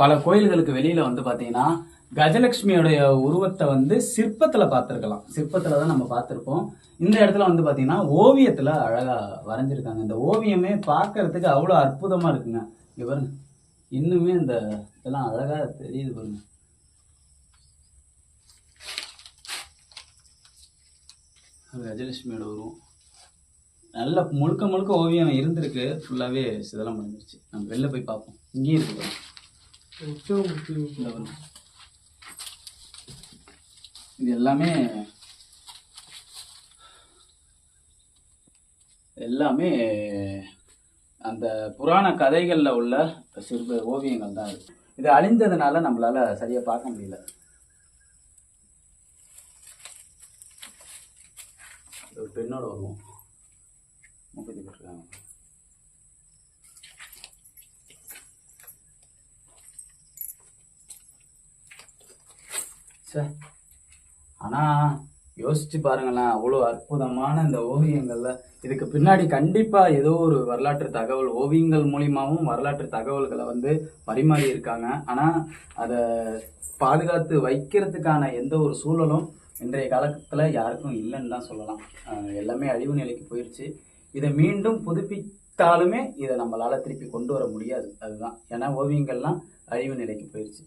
பல கோயில்களுக்கு வெளியில வந்து பாத்தீங்கன்னா கஜலட்சுமியோடைய உருவத்தை வந்து சிற்பத்துல பார்த்திருக்கலாம். சிற்பத்துல தான் நம்ம பார்த்திருப்போம். இந்த இடத்துல வந்து பாத்தீங்கன்னா ஓவியத்துல அழகா வரைஞ்சிருக்காங்க. இந்த ஓவியமே பார்க்கறதுக்கு அவ்வளவு அற்புதமா இருக்குங்க. இங்க பாருங்க. இன்னுமே இந்த இதெல்லாம் அழகா தெரியுது பாருங்க. கஜலட்சுமியோட உருவம். நல்ல முழுக்க முழுக்க ஓவியம் இருந்திருக்கு. ஃபுல்லாவே சிதலம் பண்ணிருச்சு நம்ம வெளில போய் பார்ப்போம். இங்கேயும் இருக்கு இது எல்லாமே எல்லாமே அந்த புராண கதைகளில் உள்ள சிறு ஓவியங்கள் தான் இருக்கு இது அழிந்ததுனால நம்மளால சரியா பார்க்க முடியல. ஒரு பெண்ணோட உருவம். ஆனா யோசிச்சு பாருங்களேன் அவ்வளோ அற்புதமான இந்த ஓவியங்கள்ல இதுக்கு பின்னாடி கண்டிப்பா ஏதோ ஒரு வரலாற்று தகவல் ஓவியங்கள் மூலியமாவும் வரலாற்று தகவல்களை வந்து பரிமாறி இருக்காங்க. ஆனா அதை பாதுகாத்து வைக்கிறதுக்கான எந்த ஒரு சூழலும் இன்றைய காலத்துல யாருக்கும் இல்லைன்னு தான் சொல்லலாம். அஹ் எல்லாமே அழிவு நிலைக்கு போயிருச்சு. இதை மீண்டும் புதுப்பித்தாலுமே இதை நம்மளால திருப்பி கொண்டு வர முடியாது. அதுதான். ஏன்னா ஓவியங்கள்லாம் அழிவு நிலைக்கு போயிருச்சு.